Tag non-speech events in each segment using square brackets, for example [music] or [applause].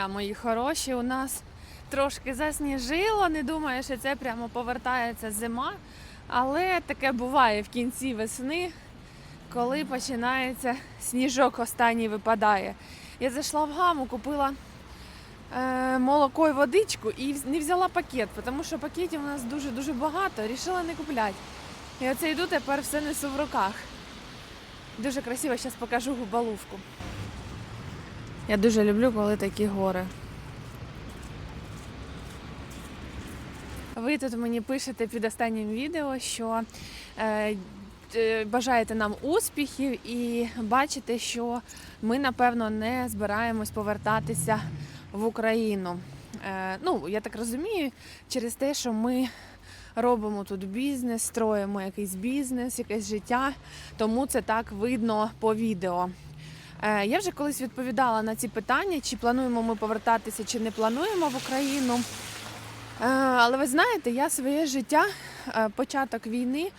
дня, мої хороші. У нас трошки засніжило. Не думаю, що це прямо повертається зима. Але таке буває в кінці весни, коли починається сніжок останній випадає. Я зайшла в гаму, купила е, молоко і водичку і не взяла пакет, тому що пакетів у нас дуже-дуже багато. Рішила не купляти. І оце йду, тепер все несу в руках. Дуже красиво, зараз покажу губалувку. Я дуже люблю, коли такі гори. Ви тут мені пишете під останнім відео, що е, е, бажаєте нам успіхів і бачите, що ми, напевно, не збираємось повертатися в Україну. Е, ну, я так розумію, через те, що ми робимо тут бізнес, строїмо якийсь бізнес, якесь життя, тому це так видно по відео. Е, Я вже колись відповідала на ці питання, чи плануємо ми повертатися, чи не плануємо в Україну. Е, Але ви знаєте, я своє життя, е, початок війни,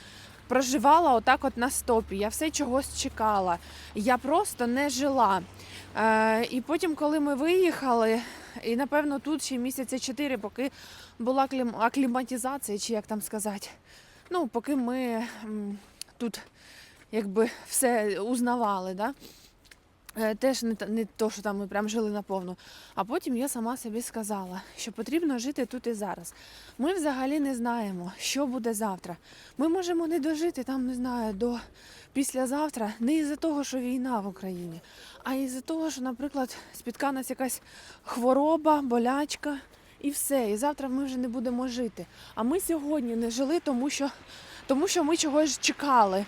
проживала отак от на стопі. Я все чогось чекала. Я просто не жила. І потім, коли ми виїхали, і напевно тут ще місяця чотири, поки була клім- акліматизація, чи як там сказати. Ну, поки ми тут якби все узнавали, да? Е, Теж не, не то, що там ми прям жили наповну. А потім я сама собі сказала, що потрібно жити тут і зараз. Ми взагалі не знаємо, що буде завтра. Ми можемо не дожити там, не знаю, до післязавтра, не із-за того, що війна в Україні, а із-за того, що, наприклад, спітка нас якась хвороба, болячка і все. І завтра ми вже не будемо жити. А ми сьогодні не жили, тому що, тому що ми чогось чекали.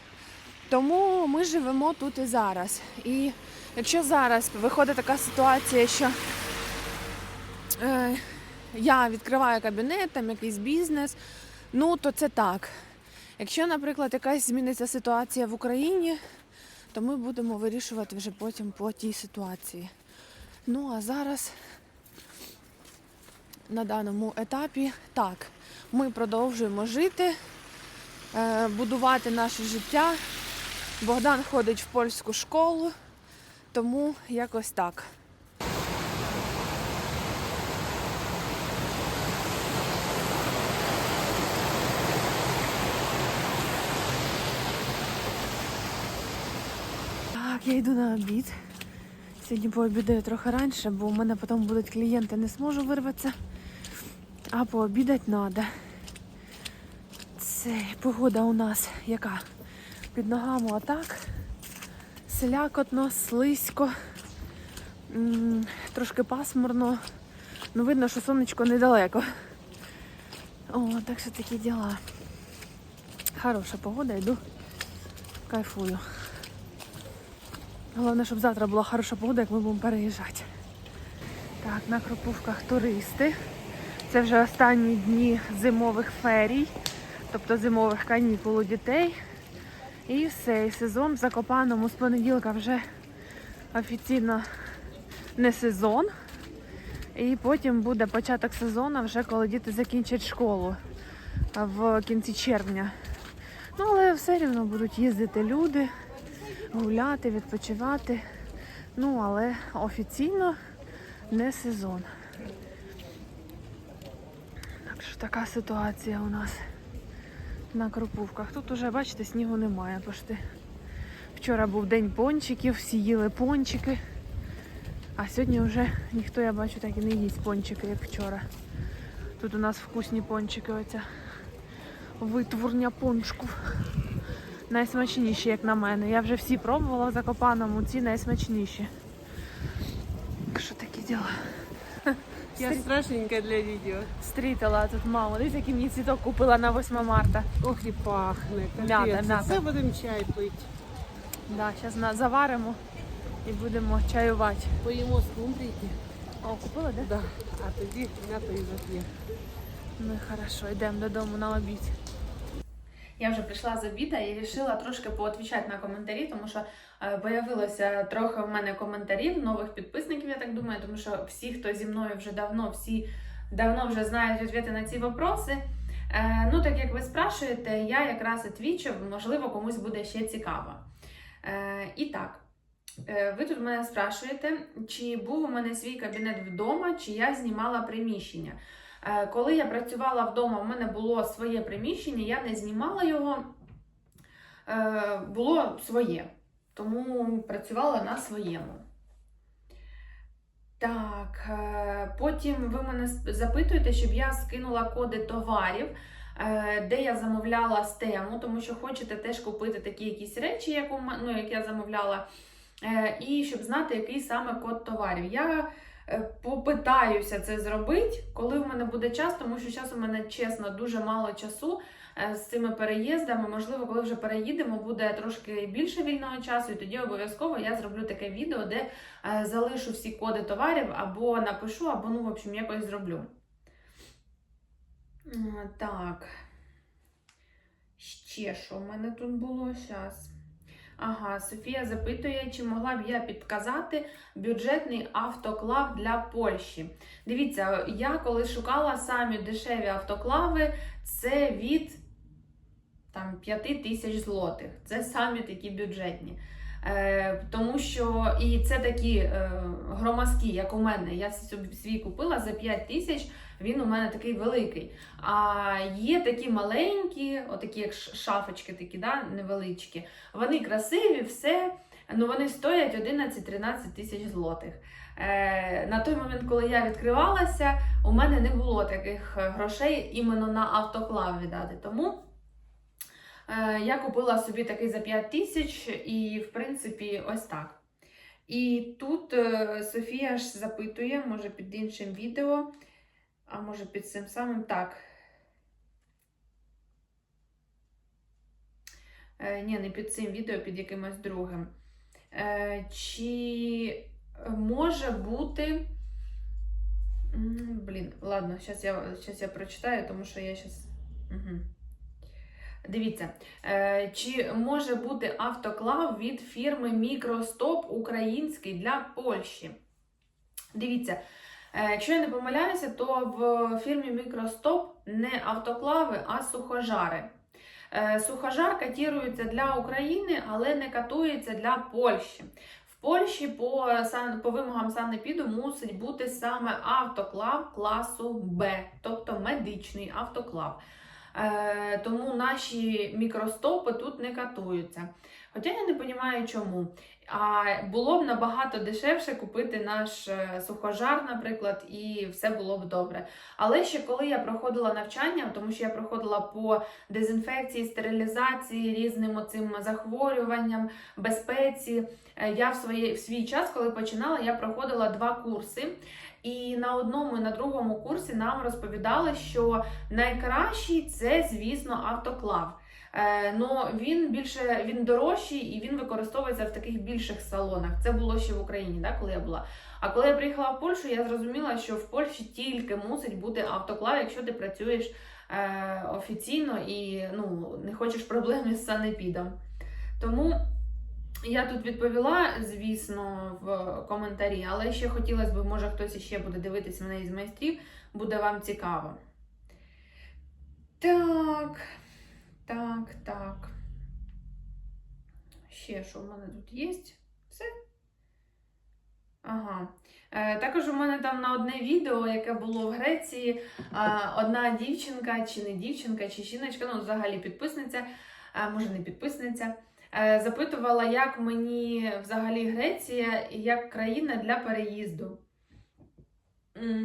Тому ми живемо тут і зараз. І якщо зараз виходить така ситуація, що е, я відкриваю кабінет, там якийсь бізнес, ну то це так. Якщо, наприклад, якась зміниться ситуація в Україні, то ми будемо вирішувати вже потім по тій ситуації. Ну а зараз на даному етапі так, ми продовжуємо жити, е, будувати наше життя. Богдан ходить в польську школу, тому якось так. Так, я йду на обід. Сьогодні пообідаю трохи раніше, бо у мене потім будуть клієнти, не зможу вирватися. А пообідати треба. Це погода у нас яка? Під ногами отак. Слякотно, слизько, трошки пасмурно. Ну, видно, що сонечко недалеко. О, так що такі діла. Хороша погода, йду, кайфую. Головне, щоб завтра була хороша погода, як ми будемо переїжджати. Так, на Кропивках туристи. Це вже останні дні зимових ферій, тобто зимових канікул у дітей. І все, і сезон в Закопаному з понеділка вже офіційно не сезон. І потім буде початок сезону, вже коли діти закінчать школу в кінці червня. Ну, але все рівно будуть їздити люди, гуляти, відпочивати. Ну, але офіційно не сезон. Так що така ситуація у нас на Кропивках. Тут уже, бачите, снігу немає пошти. Вчора був день пончиків, всі їли пончики. А сьогодні вже ніхто, я бачу, так і не їсть пончики, як вчора. Тут у нас вкусні пончики, оця витворня пончиків. Найсмачніші, як на мене. Я вже всі пробувала в Закопаному, ці найсмачніші. Що такі діла. Я страшненька для відео. Стрітала тут маму. Дивіться, який мені цвіток купила на 8 марта. Ох і пахне. М'ята, м'ята. Все будемо чай пити. Да, зараз заваримо і будемо чаювати. Поїмо скумбрійки. О, купила, де? Да. А тоді м'ято і зап'є. Ну і хорошо, йдемо додому на обід. Я вже прийшла з обіда і вирішила трошки поотвічати на коментарі, тому що е, появилося трохи в мене коментарів, нових підписників, я так думаю, тому що всі, хто зі мною вже давно, всі давно вже знають відповіді на ці вопроси. Е, ну, так як ви спрашуєте, я якраз відвічу, можливо, комусь буде ще цікаво. Е, і так, Ви тут мене спрашуєте, чи був у мене свій кабінет вдома, чи я знімала приміщення. Е, Коли я працювала вдома, у мене було своє приміщення, я не знімала його, Е, було своє. Тому працювала на своєму. Так, е, потім ви мене запитуєте, щоб я скинула коди товарів, де я замовляла з тему, тому що хочете теж купити такі якісь речі, як, ну, як я замовляла, і щоб знати, який саме код товарів. Я попитаюся це зробити, коли в мене буде час, тому що зараз у мене чесно дуже мало часу е, з цими переїздами. Можливо, коли вже переїдемо, буде трошки більше вільного часу, і тоді обов'язково я зроблю таке відео, де е, залишу всі коди товарів або напишу, або ну, в общем, якось зроблю. Так. Ще що в мене тут було зараз? Ага, Софія запитує, чи могла б я підказати бюджетний автоклав для Польщі. Дивіться, я коли шукала самі дешеві автоклави, це від там, 5 тисяч злотих. Це самі такі бюджетні. Е, тому що і це такі е, громадські, як у мене. Я свій купила за 5 тисяч, він у мене такий великий. А є такі маленькі, отакі як шафочки, такі, да, невеличкі. Вони красиві, все. Ну вони стоять 11-13 тисяч злотих. Е, на той момент, коли я відкривалася, у мене не було таких е, грошей іменно на автоклав віддати. Тому я купила собі такий за 5 тисяч, і, в принципі, ось так. І тут е, Софія ж запитує, може під іншим відео, а може під цим самим так. Е, ні, не під цим відео, під якимось другим. Е, чи може бути. Блін, ладно, зараз я, я прочитаю, тому що я зараз. Угу. Дивіться, е, чи може бути автоклав від фірми Мікростоп український для Польщі? Дивіться, е, якщо я не помиляюся, то в фірмі Мікростоп не автоклави, а сухожари. Е, Сухожар катірується для України, але не катується для Польщі. В Польщі по, по вимогам санепіду мусить бути саме автоклав класу Б, тобто медичний автоклав. Е, тому наші мікростопи тут не катуються. Хоча я не розумію, чому. А було б набагато дешевше купити наш е, сухожар, наприклад, і все було б добре. Але ще коли я проходила навчання, тому що я проходила по дезінфекції, стерилізації, різним оцим захворюванням, безпеці. Е, Я в, своє, в свій час, коли починала, я проходила два курси. І на одному і на другому курсі нам розповідали, що найкращий це, звісно, автоклав. Ну він більше він дорожчий і він використовується в таких більших салонах. Це було ще в Україні, да, коли я була. А коли я приїхала в Польщу, я зрозуміла, що в Польщі тільки мусить бути автоклав, якщо ти працюєш е, офіційно і ну, не хочеш проблем з санепідом. Тому я тут відповіла, звісно, в коментарі, але ще хотілося б, може хтось іще буде дивитися мене із майстрів, буде вам цікаво. Так, так, так. Ще що в мене тут є? Все. Ага. Е, також у мене там на одне відео, яке було в Греції, е, одна дівчинка, чи не дівчинка, чи жіночка, ну, взагалі підписниця, а може не підписниця, е, запитувала, як мені взагалі Греція як країна для переїзду.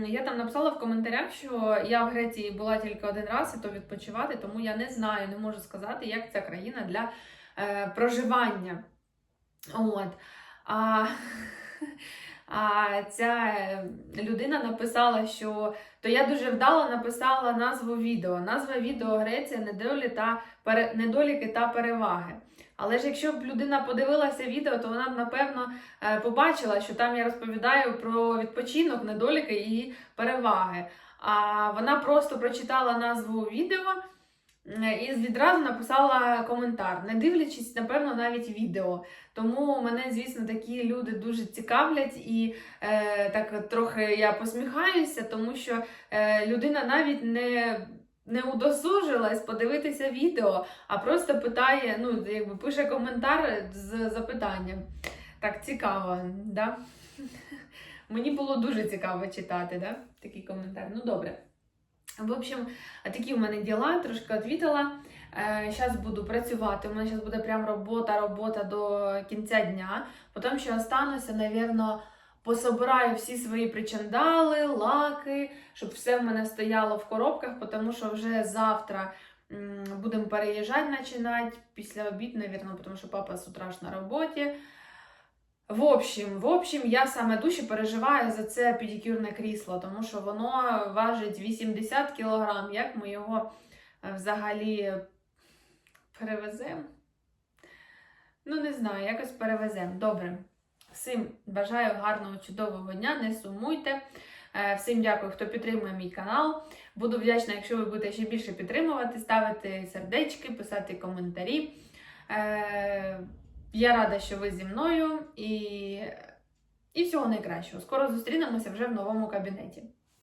Я там написала в коментарях, що я в Греції була тільки один раз, і то відпочивати, тому я не знаю, не можу сказати, як ця країна для е, проживання. От. А, [laughs] а ця е, людина написала, що то я дуже вдало написала назву відео. Назва відео Греція недоліки та переваги. Але ж якщо б людина подивилася відео, то вона б напевно е, побачила, що там я розповідаю про відпочинок, недоліки і переваги. А вона просто прочитала назву відео і відразу написала коментар, не дивлячись, напевно, навіть відео. Тому мене, звісно, такі люди дуже цікавлять, і е, так трохи я посміхаюся, тому що е, людина навіть не. Не удосужилась подивитися відео, а просто питає, ну, якби пише коментар з запитанням. Так, цікаво, да? [laughs] Мені було дуже цікаво читати, да? Такий коментар. Ну, добре. В общем, такі в мене діла, трошки відвітила. Зараз буду працювати. У мене зараз буде прям робота, робота до кінця дня. Потім ще остануся, навірно, пособираю всі свої причандали, лаки, щоб все в мене стояло в коробках, тому що вже завтра будемо переїжджати, починати після обід, навірно, тому що папа з утра ж на роботі. В общем, в общем, я саме дужче переживаю за це педикюрне крісло, тому що воно важить 80 кг. Як ми його е, взагалі перевеземо? Ну, не знаю, якось перевеземо. Добре. Всім бажаю гарного, чудового дня, не сумуйте. Е, Всім дякую, хто підтримує мій канал. Буду вдячна, якщо ви будете ще більше підтримувати, ставити сердечки, писати коментарі. Е, Я рада, що ви зі мною і, і всього найкращого. Скоро зустрінемося вже в новому кабінеті.